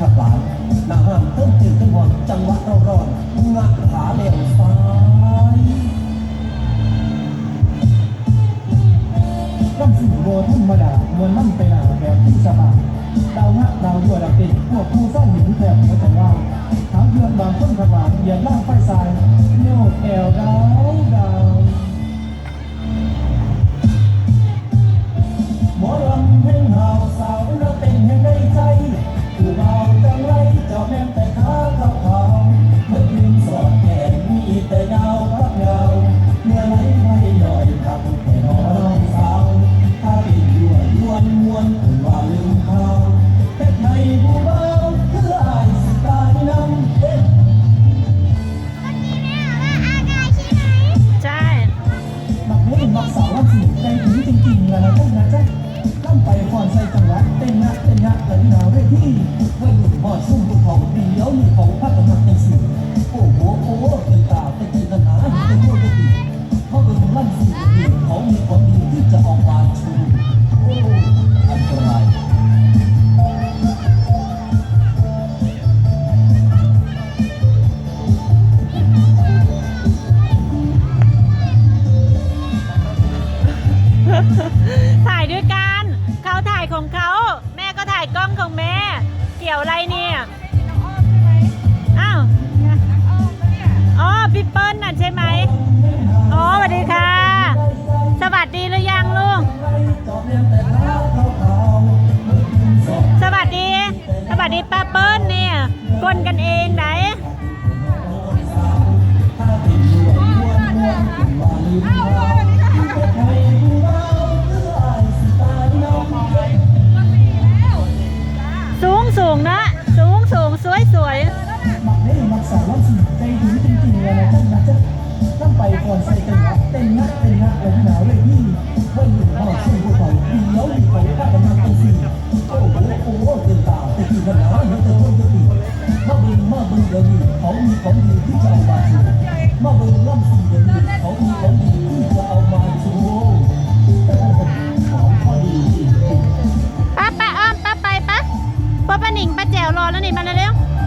ขับหลานนาห้ามติมตื่นต้นหวจังหวะเราร้อนงัดขาเลี้ยวซ้ายร่ำสิ่งโบธรรมดามวลมั่นไปหนาแบบที่สบายดาวฮะดาวดัวดาวเป็นพวกผู้สร้างหินแบบหัวใจว่างถามเพื่อนบางต้นขับหลานเหยียดล่างไฟทรายโยกแอวดา หลังหนาวเวทีวัยรุ่นหอดซุ่มภูเขาเดียวมีของพัฒนาจังสิโอ้โหโอ้โหเป็นตาเป็นจินตนาเห็นเป็นโมเดลดีเขาเป็นลั่นสิ่งดีเขามีความดีที่จะออกมาชูโอ้อันตรายถ่ายด้วยกัน เขาถ่ายของเขา ของแม่ เกี่ยวอะไรเนี่ยอ้าวอ๋อพี่เปิ้ลน่ะใช่ไหมอ๋อสวัสดีค่ะ สวัสดีหรือยังลุงจอบเรียนแต่เท้าเขาเขาเมื่อคืนสอบสวัสดี สวัสดีป้าเปิ้ลเนี่ยกวนกันเองไหน สูงสูงนะสูงสูงสวยสวยมักเล่นมักสาวร่ำสิ่ใจถึงจริงๆแล้วนะจ๊ะนะจ๊ะล่ำไปก่อนใส่จังหวะเต้นนะเต้นนะหลังหนาวเวทีวัยรุ่นหอดซุ่มภูเขาดียวมีของพัฒนาจังสิโอ้โหโอ้โหเป็นตาเป็นจินตนาเห็นแต่โมเดลดีมาเบิ่งมาเบิ่งเดี๋ยวนี้เขามีของดีที่จะเอามาชูมาเบิ่งล่ำสิ่เดี๋ยวนี้เขามีของดี หนิงป้าแจ๋วรอแล้วนี่มาเร็วๆ